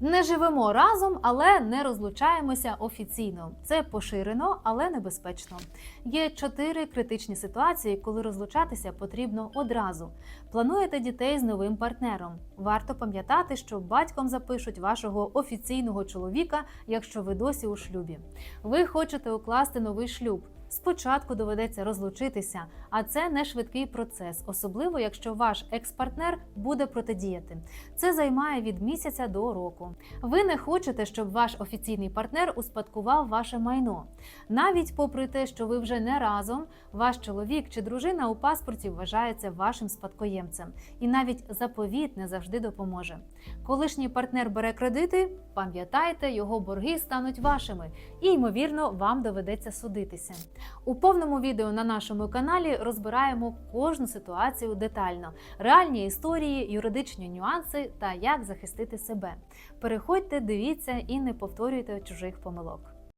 Не живемо разом, але не розлучаємося офіційно. Це поширено, але небезпечно. Є чотири критичні ситуації, коли розлучатися потрібно одразу. Плануєте дітей з новим партнером. Варто пам'ятати, що батьком запишуть вашого офіційного чоловіка, якщо ви досі у шлюбі. Ви хочете укласти новий шлюб. Спочатку доведеться розлучитися, а це не швидкий процес, особливо якщо ваш екс-партнер буде протидіяти. Це займає від місяця до року. Ви не хочете, щоб ваш офіційний партнер успадкував ваше майно. Навіть попри те, що ви вже не разом, ваш чоловік чи дружина у паспорті вважається вашим спадкоємцем, і навіть заповіт не завжди допоможе. Колишній партнер бере кредити, пам'ятайте, його борги стануть вашими, і ймовірно, вам доведеться судитися. У повному відео на нашому каналі розбираємо кожну ситуацію детально, реальні історії, юридичні нюанси та як захистити себе. Переходьте, дивіться і не повторюйте чужих помилок.